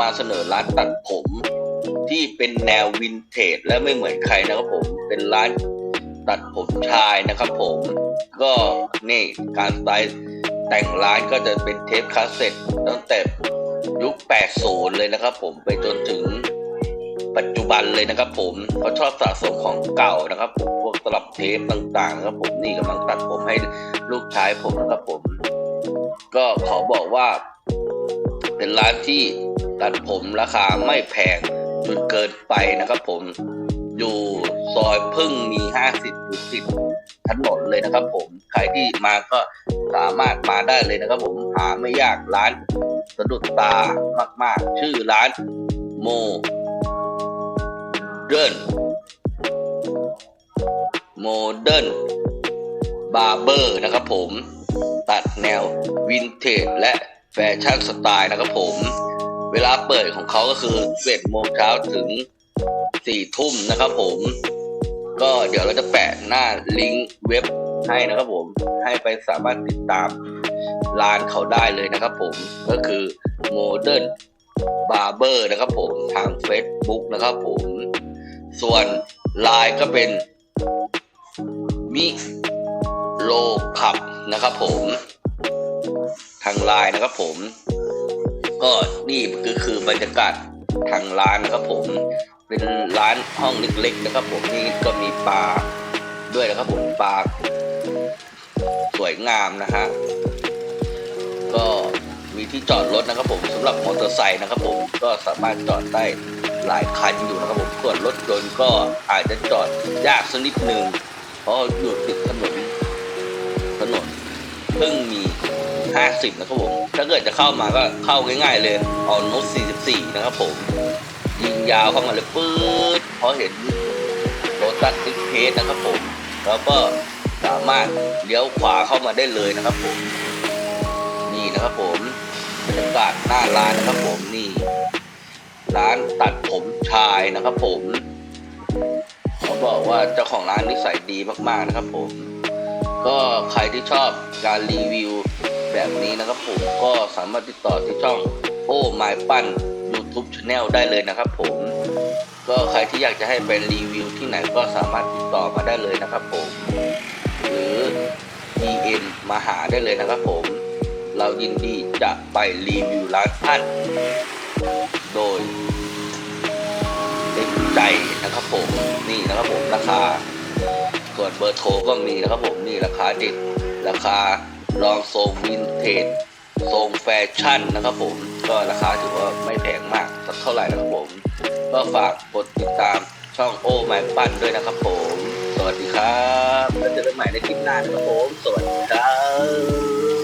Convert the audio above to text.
มจะมาเสนอร้านตัดผม ที่เป็นแนววินเทจและไม่เหมือนใครนะครับผม เป็นร้านตัดผมชายนะครับผม ก็นี่การสไตล์แต่งร้านก็จะเป็นเทปคาสเซ็ตตั้งแต่ยุค 80 เลยนะครับผมไปจนถึงปัจจุบันเลยนะครับผมเขาชอบสะสมของเก่านะครับผมพวกตลับเทปต่างๆนะครับผมนี่กำลังตัดผมให้ลูกชายผมนะครับผม ก็ขอบอกว่า เป็นร้านที่ ตัดผมราคาไม่แพงจนเกินไปนะครับผมอยู่ซอยพึ่งมี 50อยู่ติดถนนเลยนะครับผมใครที่มาก็สามารถมาได้เลยนะครับผมหาไม่ยากร้านสะดุดตามาก ๆ ชื่อร้านโมเดิร์นโมเดิร์นบาร์เบอร์นะครับผม ตัดแนววินเทจและแฟชั่นสไตล์นะครับผม เวลาเปิดของเขาก็คือ11โมงเช้าถึง4ทุ่มนะครับผม ก็เดี๋ยวเราจะแปะหน้าลิงก์เว็บให้นะครับผม ให้ไปสามารถติดตามร้านเขาได้เลยนะครับผม ก็คือ Modern Barber นะครับผม ทาง Facebook นะครับผม ส่วน Line ก็เป็นมิโลขับนะครับผม ทางไลน์นะครับผม ก็นี่ก็คือบรรยากาศทางร้านนะครับผม เป็นร้านห้องเล็กๆนะครับผมนี่ก็มีปลาด้วยนะครับผมปลาสวยงามนะฮะก็มีที่จอดรถนะครับผมสำหรับมอเตอร์ไซค์นะครับผมก็สามารถจอดได้หลายคันอยู่นะครับผมส่วนรถยนต์ก็อาจจะจอดยากสักนิดหนึ่งเพราะอยู่ติดถนนถนนเพิ่งมี 50 นะครับผม ถ้าเกิดจะเข้ามาก็เข้าง่ายๆเลยออนนุส44 นะครับผม ยิงยาวเข้ามาเลยปื๊ดพราะเห็นโรตัสติกเพสนะครับผม แล้วก็สามารถเลี้ยวขวาเข้ามาได้เลยนะครับผม นี่นะครับผมบรรยากาศหน้าร้านนะครับผมนี่ ร้านตัดผมชายนะครับผมเขาบอกว่าเจ้าของร้านนิสัยดีมากๆนะครับผม ก็ใครที่ชอบการรีวิว แบบนี้นะครับผมก็สามารถติดต่อที่ช่องโอ้ไมปั้น YouTube Channel ได้เลยนะครับผม ก็ใครที่อยากจะให้เป็นรีวิวที่ไหนก็สามารถติดต่อมาได้เลยนะครับผม หรือ DM มาหาได้เลยนะครับผม เรายินดีจะไปรีวิวร้านท่านโดยเต็มใจนะครับผมนี่นะครับผมราคาส่วนเบอร์โทรก็มีนะครับผมนี่ราคาเด็ดราคา ลองทรงวินเทจทรงแฟชั่นนะครับผม ก็ราคาถือว่าไม่แพงมากสักเท่าไหร่นะครับผม ก็ฝากกดติดตามช่องโอ้ไม้ปั้นด้วยนะครับผม สวัสดีครับแล้วเจอกันใหม่ในคลิปหน้านะครับผม สวัสดีครับ